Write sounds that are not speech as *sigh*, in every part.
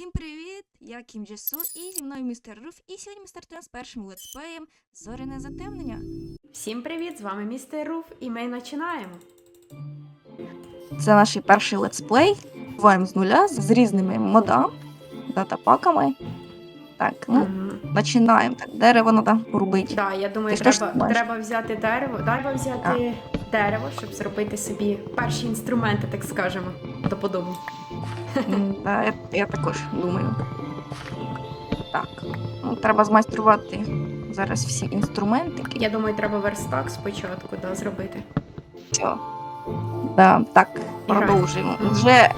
Всім привіт! Я Кім Джесу і зі мною містер Руф. І сьогодні ми стартуємо з першим летсплеєм Зоряне затемнення. Всім привіт! З вами містер Руф, і ми починаємо. Це наш перший летсплей. Буваємо з нуля з різними модами, датапаками. Так, ну, починаємо. Так, дерево треба порубити. Да, я думаю, Ти треба, треба взяти дерево. Треба взяти дерево, щоб зробити собі перші інструменти, так скажемо, доподобу. М, Та, я, *laughs* я також думаю. Так, ну, треба змайструвати зараз всі інструментики. Я думаю, треба верстак спочатку да, зробити. Все. Да, так, продовжуємо. Мгм. Вже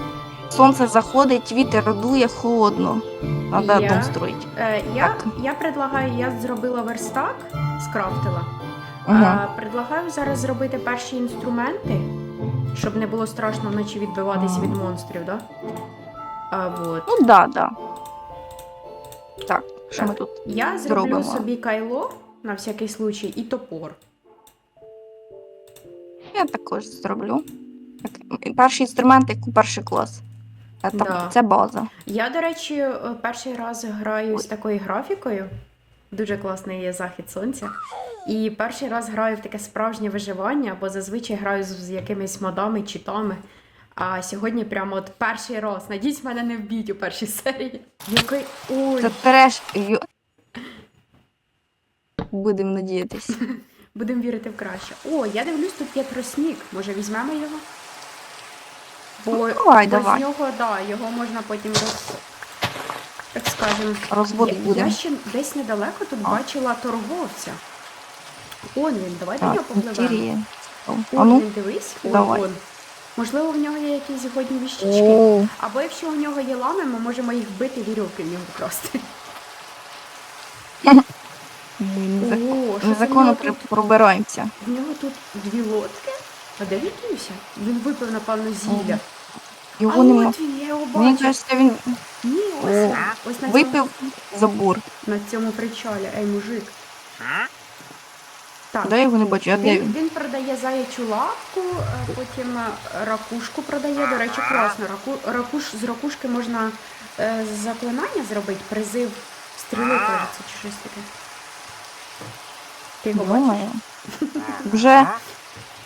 сонце заходить, вітер дує холодно. Треба Я- дом строїти. Е, я, Так. я предлагаю, я зробила верстак, скрафтила. Угу. А, предлагаю зараз зробити перші інструменти, щоб не було страшно вночі відбиватись від монстрів, да? А, вот. Ну да, да. Так, що Так. ми тут? Я зроблю Зробимо. собі кайло на всякий случай і топор. Я також зроблю. Перший інструмент, як у перший клас. Це, Да. це база. Я, до речі, е, перший раз граю з такою графікою. Дуже класний є захід сонця. І перший раз граю в таке справжнє виживання, бо зазвичай граю з, якимись модами, читами. А сьогодні прямо от перший раз. Надіюсь, мене не вб'ють у першій серії. Який. Ой, Це треш. Будемо надіятись. *laughs* будемо вірити в краще. О, я дивлюсь, тут є тросник. Може, візьмемо його? Бо, Ну, давай, бо давай. з нього, да, його можна потім роз. Так скажемо. Розводити Я, будемо. я ще десь недалеко тут А. бачила торговця. Он він, давай до Так, попливемо. Он ну, він, дивись, он, давай. он. Можливо, в нього є якісь годні віщички. О, Або якщо у нього є лами, ми можемо їх бити вірьовки в нього вкрасти. незаконно пробираємося. В нього тут дві лодки. А де він? Він випив, напевно, зілля. Його а нема. от він, я його Мені кажеться, він Ні, ось, О, ось на цьому, випив забор. на цьому причалі. Ей, мужик. Так, Де я його не бачу, а де Він, він? він продає заячу лапку, е, потім е, ракушку продає. До речі, класно. Раку, ракуш, з ракушки можна е, заклинання зробити, призив стріли, кажеться, чи щось таке. Ти його бачиш? Думаю. Вже.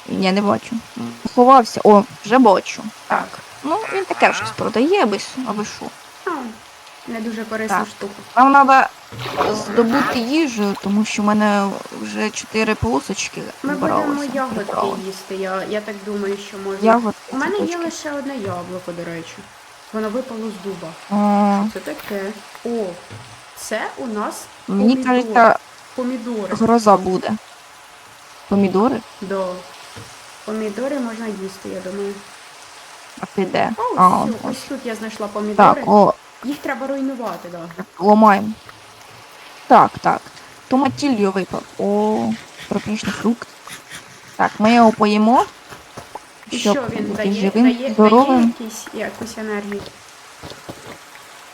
Я не бачу. Ховався. О, вже бачу. Так. Ну, він таке щось продає, аби, ж- аби що. Не дуже корисна Так. штука. Нам треба здобути їжу, тому що в мене вже чотири полосочки Ми будемо ягодки Прибрала. їсти. Я, я так думаю, що можна. Ягодки. У мене є цвіточки. лише одне яблуко, до речі. Воно випало з дуба. А, Це таке. О, це у нас Мені помідор. кажеться, помідори. гроза буде. Помідори? Да. Помідори можна їсти, я думаю. А ти де? О, А, ось, ось. ось тут я знайшла помідори. Так, о, Їх треба руйнувати, да. ламаємо. Так, так. Томатілью випав. О, тропічний фрукт. Так, ми його поїмо. І що він дає? живим, дає, дає якісь, якусь енергію.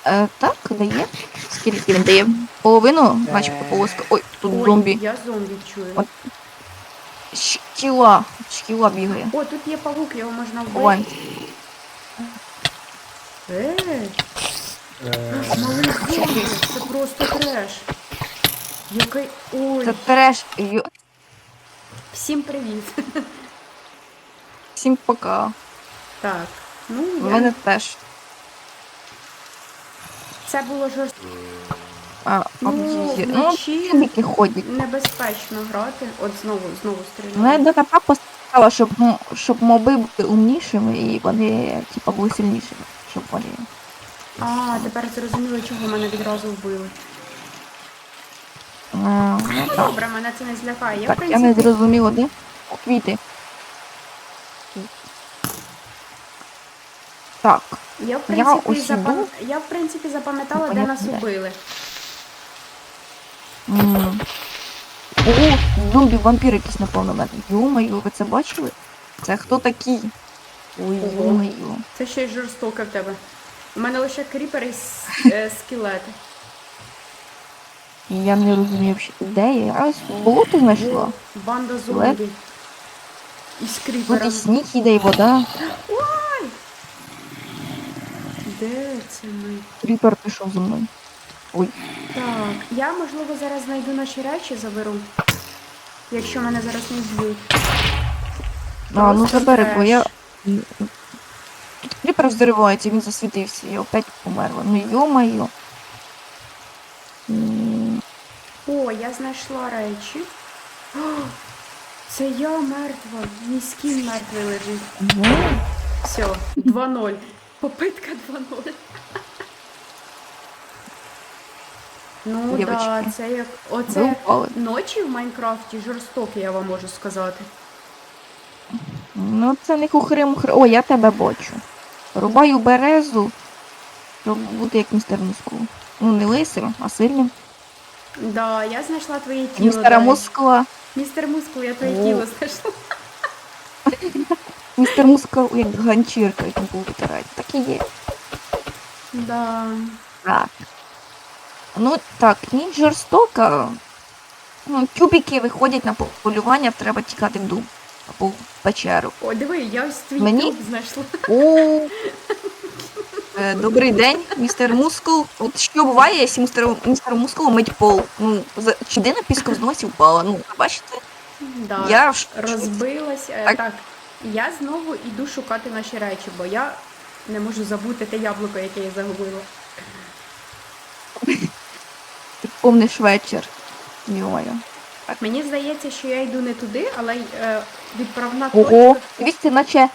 Е, так, дає. Скільки він дає? Половину, начебто полоска. Ой, тут Ой, зомбі. Я зомбі чую. От. Шкіла. Шкіла бігає. О, тут є павук, його можна вбити. Ой, Е, малий це просто треш. Який. Ой, це треш. Ю- всім привіт. Всім пока. Так, ну У я... мене теж. це було жорстко. А, Ну, об'їзді. ну, вночі ходять. небезпечно грати. От знову, знову Ну, я стріляю. датапак поставила, щоб, м- щоб моби були умнішими і вони, типа, були сильнішими. Щоб вони. А, тепер зрозуміло, чого мене відразу вбили. А, ну, так. Добре, мене це не злякає. Я, в Так, я не принципі, зрозуміла, де? Квіти. Так, я, в Я принципі, ось запам... іду. я, в принципі, запам'ятала, де Непонятно нас де. убили. М. О, зомбі-вампір якийсь напав на мене. Йо-моє, ви це бачили? Це хто такі? Ой, Ого. йо-моє. Це ще й жорстоке в тебе. У мене лише кріпери і с- е, скелети. Я не розумію, взагалі, де я? Я ось болото знайшла. Банда зомбі. І з Тут і сніг іде, і вода. Де це ми? Кріпер пішов за мною. Ой, Так, я можливо зараз знайду наші речі, заберу. Якщо мене зараз не вб'ють. а, ну Просто забери, бо я. треш. Тут кріпер взривається, він засвітився, я опять померла. Ну йо-моє. О, я знайшла речі. О, це я мертва. Мій скін мертвий лежить. ну, Все, 2-0. Попитка 2-0. Ну так, да, це як. Оце ночі в Майнкрафті жорстокі, я вам можу сказати. Ну це не хухри-мухри. О, я тебе бачу. Рубаю березу, щоб бути як містер Мускул. Ну, не лисим, а сильним. Да, я знайшла твоє тіло. Містера. Мускула. Містер Мускул, я твоє О. тіло знайшла. *laughs* Містер Мускул як ганчірка, як був витирати. Так і є. Да. Так. Ну так, ніч жорстока. Ну, тюбіки виходять на полювання, треба тікати в дум. В печеру. О, диви, я ось твій Мені? труп знайшла. О, е, добрий день, містер Мускул. От що буває, якщо містер, містер Мускул мить пол? Ну, за- чи людина піском з носі впала? Ну, бачите, Да. я в Розбилась. Е, Так. Так. я знову йду шукати наші речі, бо я не можу забути те яблуко, яке я загубила. ти помниш вечір. Йо-моє. Мені здається, що я йду не туди, але е, відправна Ого, точка. дивіться, наче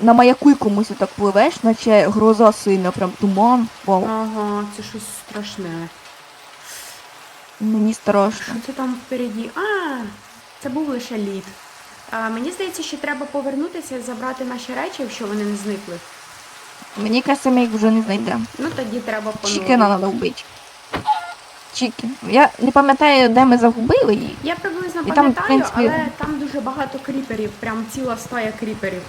на маяку якомусь так пливеш, наче гроза сильна, прям туман. Вау, Ага, це щось страшне. мені страшно. Що це там впереді? А, це був лише лід. А, мені здається, що треба повернутися і забрати наші речі, якщо вони не зникли. Мені кажеться, ми їх вже не знайдемо. Ну тоді треба по Чікена треба вбити. Чікен. Я не пам'ятаю, де ми загубили її. Я приблизно І там, в пам'ятаю, принципі- але там дуже багато кріперів, прям ціла стая кріперів.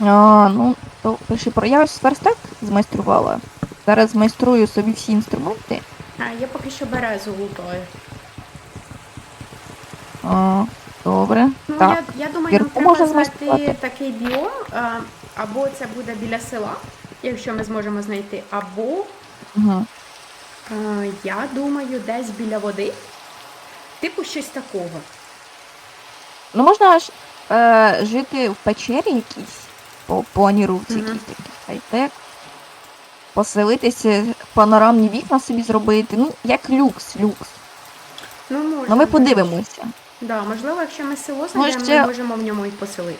А, ну, то пиши про. Я ось верстак змайструвала. Зараз змайструю собі всі інструменти. А, я поки що березу лутаю. А, добре. Ну, так. я, я думаю, нам Кірку треба можна знайти змайструвати. такий біом, а, або це буде біля села, якщо ми зможемо знайти, або Угу. А, я думаю, десь біля води. Типу щось такого. Ну можна ж е, жити в печері якійсь, по планіровці якісь такі хай-тек. Поселитися, панорамні вікна собі зробити. Ну, як люкс, люкс. Ну, можна. Ну ми подивимося. Да, можливо, якщо ми село знайдемо, ще- ми можемо в ньому і поселити.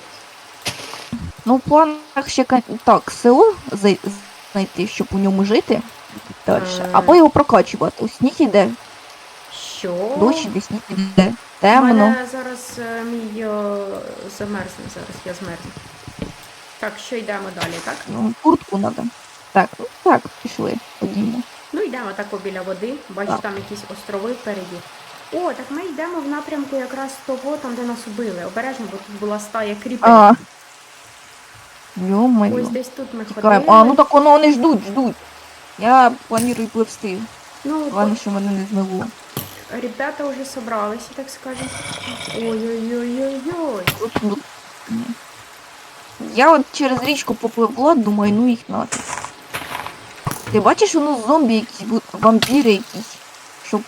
Ну, в планах ще ка- так, село зай- знайти, щоб у ньому жити далі. Е. Або його прокачувати. Ось сніг іде, Що? дощ іде, сніг іде. У Темно. мене зараз е, мій о, замерзне зараз, я змерзну. Так, що йдемо далі, так? Ну, куртку треба. Так, ну так, пішли, ходімо. Ну йдемо тако біля води, бачу, Так. там якісь острови впереді. О, так ми йдемо в напрямку якраз того, там, де нас убили. Обережно, бо тут була стая. А. Йо-моє. Ось десь тут ми Тікаємо. ходили. А, ну так воно вони ждуть, ждуть. Я планую пливсти. Ну, Головне, що мене не змило. ребята вже собралися, так скажемо. Ой-ой-ой-ой-ой. Я от через річку попливла, думаю, ну їх нафіг. Ти бачиш, воно зомбі якісь, бу- вампіри якісь. Що,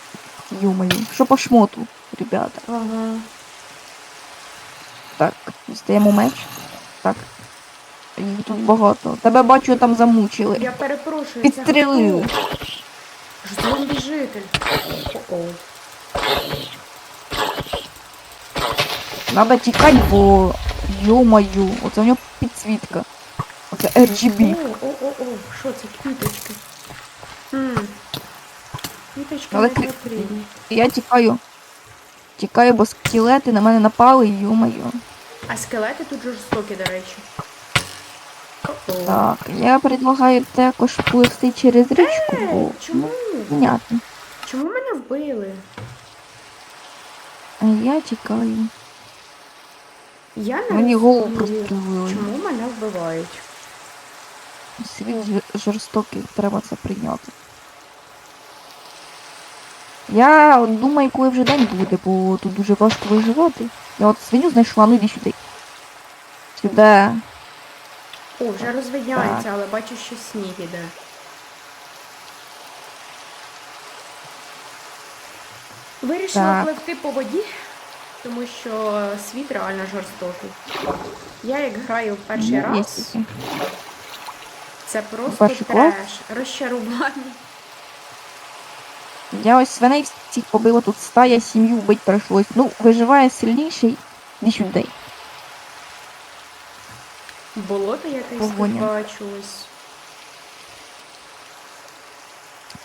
ё що по шмоту, ребята. Ага. Так, дістаємо меч. Так Їх тут багато. Тебе бачу, там замучили. Я перепрошую, це Підстрелили. хто? Ж Зомбі житель. О-о. Надо тікати, бо ё-моё, оце в нього підсвітка. Оце RGB. О, о, о, о, що це квіточки? М. Квіточки Але не кві- потрібні. Я тікаю. Тікаю, бо скелети на мене напали, ё-моё. А скелети тут жорстокі, до речі. Так, я предлагаю також пливти через річку, бо Е, Чому? ну, понятно. Чому мене вбили? А я тікаю. Я не Мені голову розумію, прострелили. Чому мене вбивають? Світ жор- жорстокий, треба це прийняти. Я от думаю, коли вже день буде, бо тут дуже важко виживати. Я от свиню знайшла, ну йди сюди. Сюди. О, вже розвидняється, але бачу, що сніг іде. Вирішила Так. пливти по воді, тому що світ реально жорстокий. Я як граю в перший Ну, є раз, таке. це просто Перший клас? треш, розчарування. Я ось свиней всіх побила, тут стая, сім'ю вбить прийшлось. Ну, виживає сильніший, ніж людей. Болото якесь Погоня. бачу ось.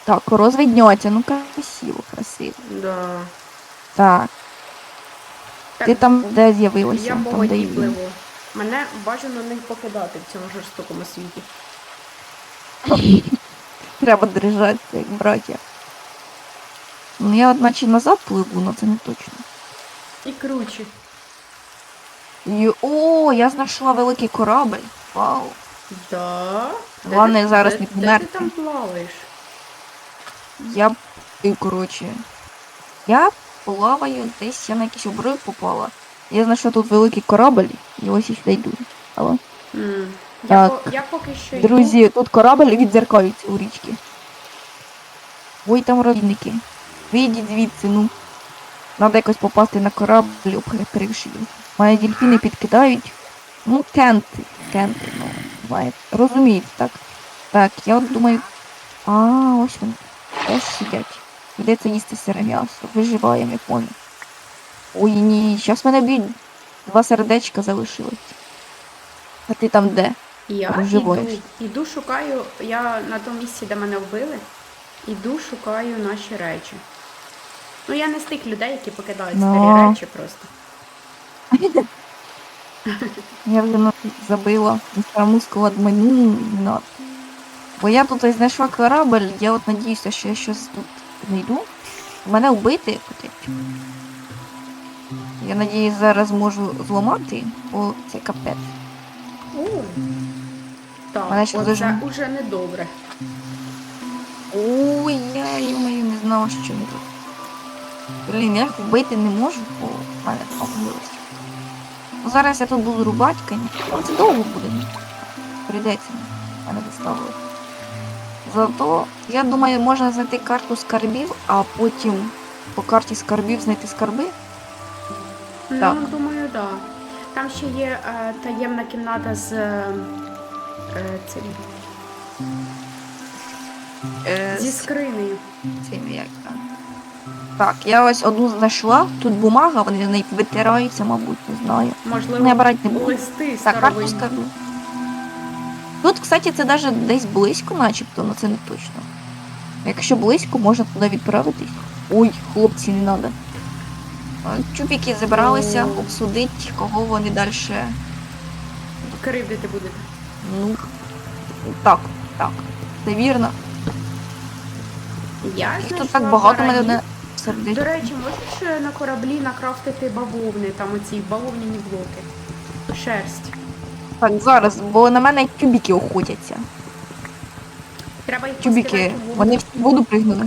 Так, розвідняться, ну красиво, красиво. Да. Так, Так, ти там де з'явилася? Я по Там, де воді і він. пливу. Мене бажано не покидати в цьому жорстокому світі. *laughs* Треба держатися, як браття. Ну я одначе назад пливу, але це не точно. І круче. І, о, я знайшла великий корабль. Вау. Да. Головне зараз не Де ти там плаваєш? Я і, коротше. Я плаваю, десь я на якийсь обрив попала. Я знайшла тут великий корабль, і ось я сюди йду. Алло. М. Я, Так. по, я поки що йду. Друзі, тут корабль відзеркалюється у річки. Ой, там розвідники. Вийдіть звідси, ну. Надо якось попасти на корабль, обкривши його. Мене дельфіни підкидають. Ну, кенти. Кенти, ну, буває. Розумієте, так? Так, я от думаю. А, ось вони. Теж сидять. Йдеться їсти сире м'ясо. Виживаємо, я понял. Ой, ні, зараз мене б'ють. Два сердечка залишилось. А ти там де? Я іду, іду, шукаю, я на тому місці, де мене вбили, іду, шукаю наші речі. Ну, я не з тих людей, які покидають Ну. старі речі просто. Я вже на забила Мускула, думаю, ну. Бо я тут знайшла корабль, я от надіюся, що я щось тут знайду. Мене вбити хотять. Я надіюсь, зараз можу зламати, бо це капець. О, так, Мене ще оце дуже- уже недобре. Ой, я йомаю, не знала, що не тут. Блін, я вбити не можу, бо в мене помилося. Зараз я тут буду рубати, конечно. Це довго буде. Прийдеться. Мене доставили. Зато, я думаю, можна знайти карту скарбів, а потім по карті скарбів знайти скарби. Так. Ну, думаю, так. Да. Там ще є е, таємна кімната з е, цим, Е, зі скринею. цим як там. Так, я ось одну знайшла. Тут бумага, вони неї витираються, мабуть, не знаю. Можливо, Не брати не буду. листи Так, карту старовинні. скажу. Тут, кстати, це навіть десь близько, начебто, але це не точно. Якщо близько, можна туди відправитись. Ой, хлопці, не треба. Чупіки зібралися О. обсудити, кого вони далі. Кривдити будете. Ну, так, так. Це вірно. Я Їх тут знайшла так багато мене баранів. не сердить. До речі, можеш е, на кораблі накрафтити бавовни, там оці бавовняні блоки. Шерсть. Так, зараз, бо на мене тюбіки охотяться. Треба їх Тюбіки, воду. вони всі в воду пригнули.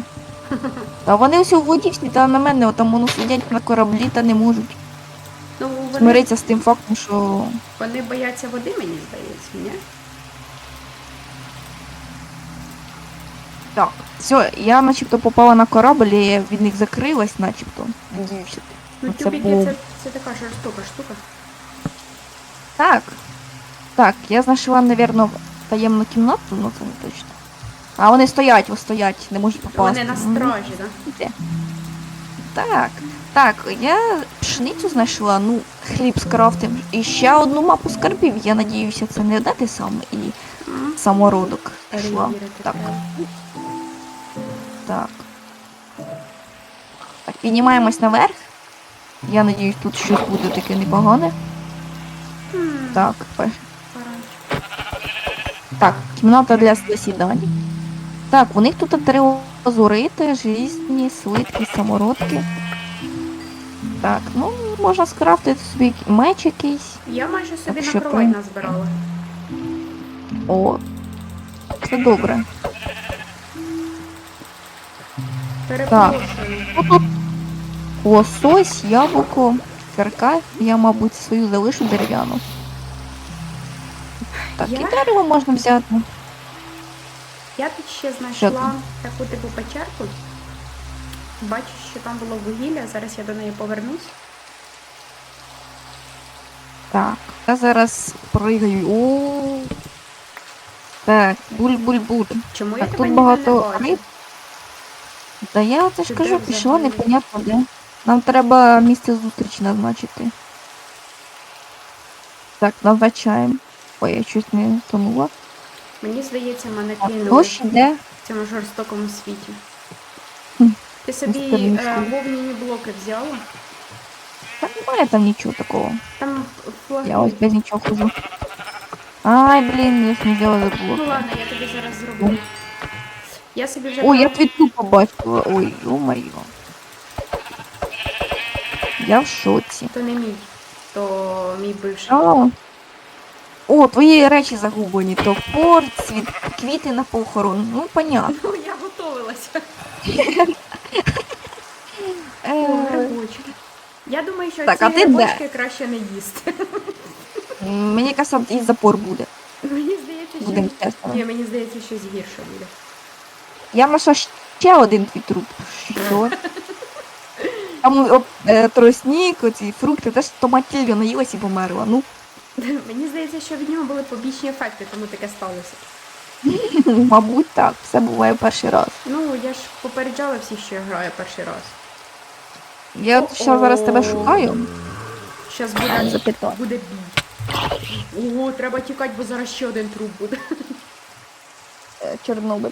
*laughs* Та вони всі у воді всі, та на мене отам воно сидять на кораблі та не можуть Ну, вони, змиритися з тим фактом, що вони бояться води, мені здається, ні? так, все, я начебто попала на корабль, і я від них закрилась, начебто. Ну, Це був- це, це така жорстока штука. Так. Так, я знайшла, напевно, таємну кімнату, ну це не точно. А вони стоять, ось стоять, не можуть попасти. Вони на стражі, так? Де? Так, так, я пшеницю знайшла, ну, хліб скрафтим. І ще одну мапу скарбів. Я надіюся, це не одне те саме і самородок йшла. Так. Так. Так, піднімаємось наверх. Я надіюсь, тут щось буде таке непогане. Так, так, кімната для засідань. Так, у них тут три лазурити, різні, слитки, самородки. Так, ну, можна скрафтити собі меч якийсь. Я майже собі Так, на кровать назбирала. О, це добре. Перепрошую. Ну, тут лосось, яблуко, кирка. Я, мабуть, свою залишу дерев'яну. Так, Я- і дерево можна взяти. Я тут ще Що знайшла там? таку типу печерку. Бачу, що там було вугілля, зараз я до неї повернусь. Так, я зараз пригаю. О. Так, буль-буль-буль. Чому я Так, тебе тут ніде багато не бачу? риб. Та я це ж Ти кажу, де пішла взагалі? непонятно де. Нам треба місце зустрічі назначити. Так, назначаємо. Ой, я щось не тонула. Мені здається, мене Так, кинули дощ іде. в цьому жорстокому світі. Хм, Ти собі містерний е, світ. вовняні блоки взяла? Та немає там нічого такого. Там флаги. Я ось без нічого хожу. Ай, блін, я ж не взяла забула. Ну ладно, я тобі зараз зроблю. Я собі вже Ой, я твіту побачила. Ой, ё-моё. Я в шоці. То не мій, то мій бивший. О, О, твої речі загублені. Топор, цвіт, квіти на похорон. Ну, понятно. Ну, я готувалася. О, *laughs* Е, грибочки. Я думаю, що Так, ці а ти грибочки краще не їсти. Мені кажется, і запор буде. Мені здається, що Будемо чесно. Ні, мені здається, щось гірше буде. Я знайшла ще один твій труп. Що? Там о, е, тростник, оці фрукти, теж томатілю наїлась і померла. Ну, Мені здається, що від нього були побічні ефекти, тому таке сталося. *laughs* мабуть, так. Все буває перший раз. Ну, я ж попереджала всіх, що я граю перший раз. Я от ще зараз тебе шукаю. Щас буде, буде бій. Ого, треба тікати, бо зараз ще один труп буде. Е, Чорнобиль.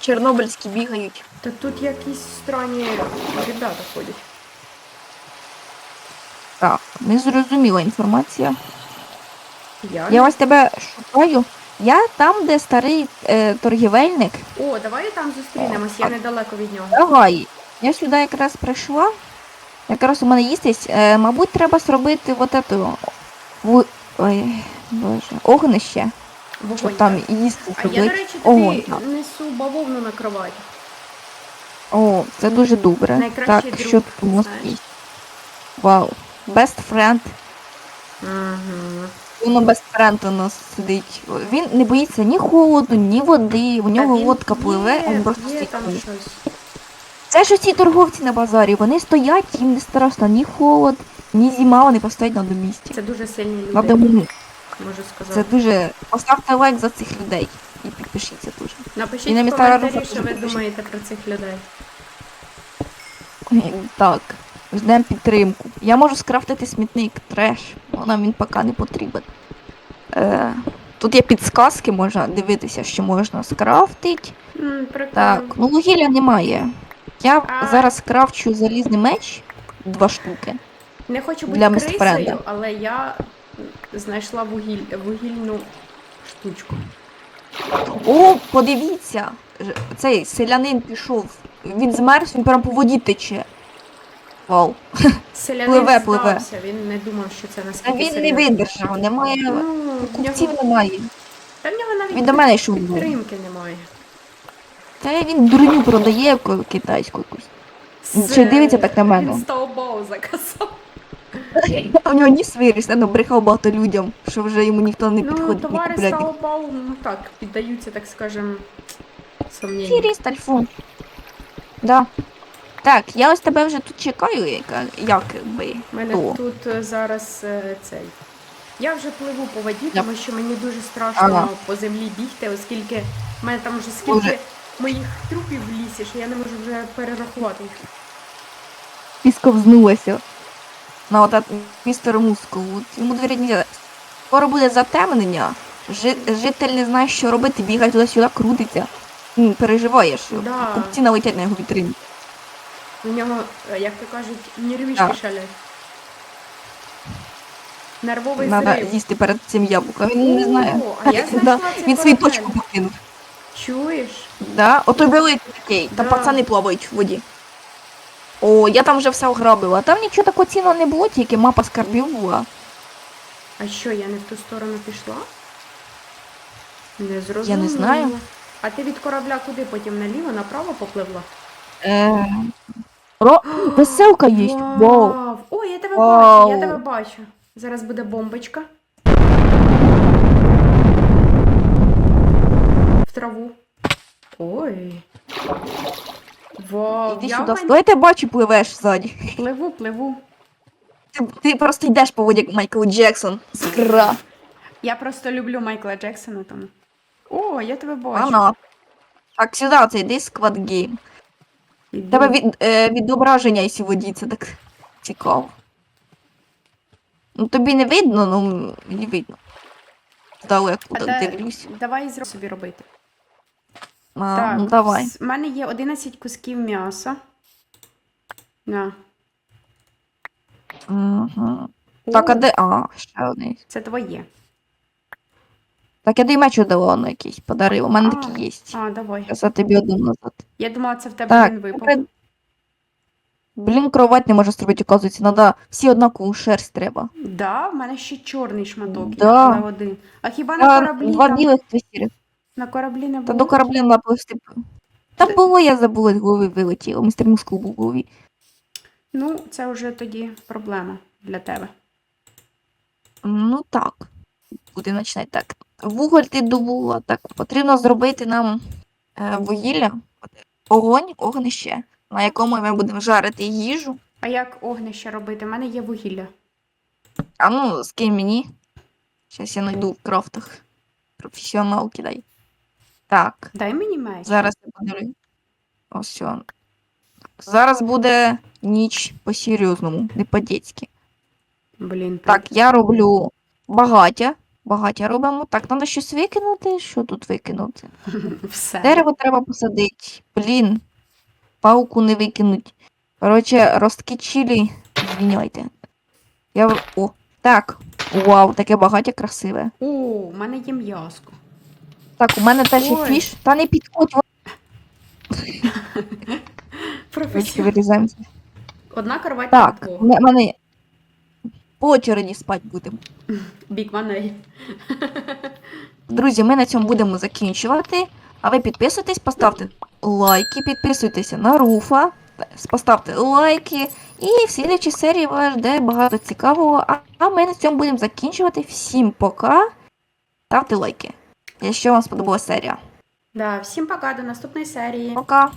Чорнобильські бігають. Та тут якісь странні ребята ходять. Так, не зрозуміла інформація. Я? Я ось тебе шукаю. Я там, де старий е, торгівельник. О, давай там зустрінемось, я недалеко від нього. Давай. Я сюди якраз прийшла. Якраз у мене їстись. Е, мабуть, треба зробити от ету. В... Ой, боже. Огнище. Щоб Вогонь. там їсти А я, до речі, Огонь. тобі несу бавовну на кровать. О, це дуже добре. Найкращий так, друг, що тут у нас знаєш. є? Вау. Best friend. Угу. Воно best friend у нас сидить. Він не боїться ні холоду, ні води. У нього лодка пливе, він просто є там щось. Це ж усі торговці на базарі. Вони стоять, їм не страшно ні холод, ні зима, вони постоять на одному місці. Це дуже сильні люди, вони- можу це дуже. Поставте лайк за цих людей і підпишіться дуже. Напишіть і в коментарі, що ви підпишіть. думаєте про цих людей. Так, ждемо підтримку. Я можу скрафтити смітник, треш, але нам він поки не потрібен. Е, тут є підсказки, можна дивитися, що можна скрафтити. Прикольно. Так, ну вугілля немає. Я А. зараз крафчу залізний меч, два штуки. Не хочу бути крисою, але я знайшла вугіль... вугільну штучку. О, подивіться! Ж- Цей селянин пішов. Він змерз, він прямо по воді тече. Вау. Селянин Пливе, пливе. здався, він не думав, що це А наскільки він не серйозно. видержав, немає. Ну, в Купців нього... немає. Та в нього навіть Він до мене йшов. був. підтримки немає. Та він дурню продає китайську якусь. Чи дивиться так на мене? Він стовбов заказав. *laughs* У нього ніс виріс, ну, брехав багато людям, що вже йому ніхто не Ну, підходить, не товари купляє. стовбов, ну так, піддаються, так скажем, сумніву. Сіріс тальфун. Да. Так, я ось тебе вже тут чекаю, яка, як би. У мене то. тут е, зараз е, цей. Я вже пливу по воді, Я- тому що мені дуже страшно Ага. по землі бігти, оскільки в мене там вже Боже. скільки моїх трупів в лісі, що я не можу вже перерахувати їх. Пісковзнулася. На отат містер Мускул. Йому двері не Скоро буде затемнення. Жи- житель не знає, що робити, бігає туди-сюди, крутиться. М, Переживає, що Да. купці налетять на його вітрину. У нього, е, як то кажуть, нервішки Так. шалять. Нервовий Треба зрив. їсти перед цим яблуком. Він не знає. О, а я *laughs* Да, цей Він корабель. точку покинув. Чуєш? Да? Ото великий такий, та Да. пацани плавають в воді. О, я там вже все ограбила. Там нічого такого цінного не було, тільки мапа скарбів була. А що, я не в ту сторону пішла? Не зрозуміла. Я не знаю. А ти від корабля куди потім наліво, направо попливла? Е... Веселка є. Вау. Вау. Ой, я тебе бачу, я тебе бачу. Зараз буде бомбочка. В траву. Ой. Вау, Іди я сюди. Стой, я тебе бачу, пливеш ззаді. пливу, пливу. Ти, ти просто йдеш по воді, як Майкл Джексон. з кра. Я просто люблю Майкла Джексона тому. О, я тебе бачу. Ана. Так, сюди, це йди Squad Game. Іду. Тебе від, е, відображення, якщо воді, це так цікаво. Ну тобі не видно, ну мені видно. Здалеку А дивлюсь. Давай зробимо собі робити. А, так, ну давай. У мене є 11 кусків м'яса. На. Угу. Так, а де. А, ще один. Це твоє. Так, я дай меч Оделону якийсь подарив. У мене А, такий є. А, давай. Я за тобі один назад. Я думала, це в тебе Так, він випав. при- Блін, кровать не може зробити, оказується, надо всі однакову шерсть треба. Да, в мене ще чорний шматок, Да. але один. А хіба на кораблі два там... білих дві сірих. На кораблі не було. Та до корабля наплисти. Та було, я забула, з голови вилетіло. Містер Мускул був в голові. Ну, це вже тоді проблема для тебе. Ну так. Буде починати так. Вуголь ти добула. Так, потрібно зробити нам е, вугілля, огонь, огнище, на якому ми будемо жарити їжу. А як огнище робити? У мене є вугілля. А ну, скинь мені. Зараз я знайду в крафтах. Професіонал кидай. Так, Дай мені меч. зараз я подивлюсь. Ось все. Зараз буде ніч по-серйозному, не по-дєцьки. Блін, Так, я роблю багаття. Багаття робимо. Так, треба щось викинути. Що тут викинути? *laughs* все. Дерево треба посадити. Блін. Пауку не викинуть. Коротше, ростки чилі. Звіняйте. Я. в- О, так. Вау, таке багаття красиве. О, у мене є м'яско. Так, у мене теж є Ой. фіш. Та не підходь, *laughs* Професіонал. вирізаємося. Одна кровать Так, двох. мене по очереді спати будемо. Бікманей. Друзі, ми на цьому будемо закінчувати. А ви підписуйтесь, поставте лайки, підписуйтеся на Руфа, поставте лайки. І в слідчій серії вас жде багато цікавого. А- А ми на цьому будемо закінчувати. Всім пока. Ставте лайки. Якщо вам сподобалася серія. Да, всім пока, до наступної серії. Пока!